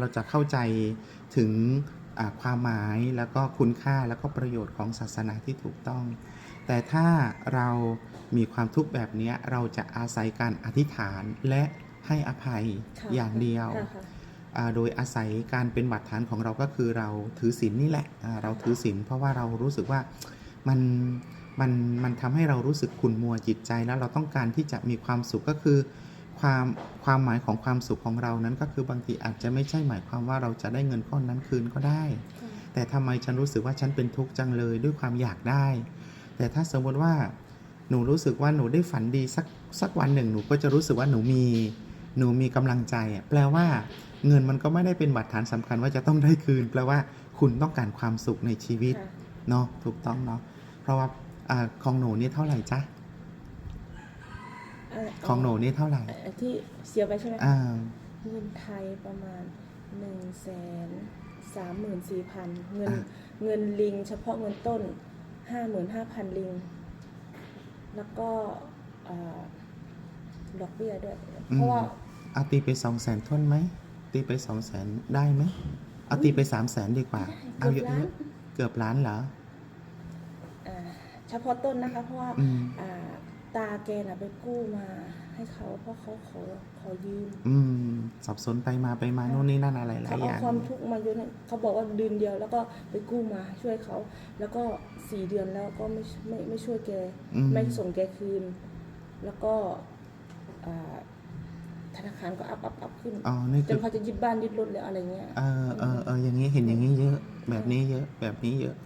เราจะเข้าใจถึงอ่าความหมายแล้วก็คุณค่าแล้วก็ประโยชน์ของศาสนาที่ถูกต้อง แต่ถ้าเรามีความทุกข์แบบเนี้ยเราจะอาศัยการอธิษฐานและให้อภัยค่ะอย่างเดียวค่ะค่ะอ่าโดยอาศัยการเป็นบาดฐานของเราก็คือเราถือศีลนี่แหละอ่าเราถือศีลเพราะว่าเรารู้สึกว่ามันมันมันทำให้เรารู้สึกขุ่นมัวจิตใจแล้วเราต้องการที่จะมีความสุขก็คือ ความความหมายของความสุขของเรานั้นก็คือบางทีอาจจะไม่ใช่หมายความว่าเราจะได้เงินก้อนนั้นคืนก็ได้ค่ะแต่ทำไมฉันรู้สึกว่าฉันเป็นทุกข์จังเลยด้วยความอยากได้ แต่ถ้าสมมติว่าหนูรู้สึกว่าหนูได้ฝันดีสักสักวันหนึ่งหนูก็จะรู้สึกว่าหนูมีหนูมีกำลังใจอะแปลว่าเงินมันก็ไม่ได้เป็นบาดฐานสำคัญว่าจะต้องได้คืน แปลว่าคุณต้องการความสุขในชีวิตค่ะเนาะถูกต้องเนาะเพราะว่าอาของหนูนี่เท่าไหร่จ๊ะเอ่อ ของหนูนี่เท่าไหร่เอ่อที่เสียไปใช่ไหมอ่า เงินไทยประมาณหนึ่งแสนสามหมื่นสี่พันเงินอะ เงินลิง เฉพาะเงินต้นห้าหมื่นห้าพันลิง แล้วก็เอ่อดอกเบี้ยด้วย เพราะว่า เอาตีไปสองแสนท้นไหม ตีไปสองแสนได้ไหม เอาตีไปสามแสนดีกว่า เอาเกืเยอบล้าน อะๆเกือบล้านเหรอ อ่าเฉพาะต้นนะคะ เพราะว่าอืม อ่า ตาแกน่ะไปกู้มาให้เขาเพราะเขาขอขอยืมอืม สับสนไปมาไปมาโน่นนี่นั่นอะไรหลาเขายอเอาย่าง ความทุกข์มาเยอะนะเขาบอกว่าเดือนเดียว แล้วก็ไปกู้มาช่วยเขา แล้วก็สี่เดือนแล้วก็ไม่ไม่ไม่ช่วยแก อืม ไม่ส่งแกคืน แล้วก็อ่าธนาคารก็อัพอัพอัพขึ้นอ๋อนี่จคืนอเขาจะยึดบ้านยึดรถแล้วอะไรเงี้ย เออเออเอออย่างนี้เห็นอย่างนี้เยอะ แบบนี้เยอะ แบบนี้เยอะ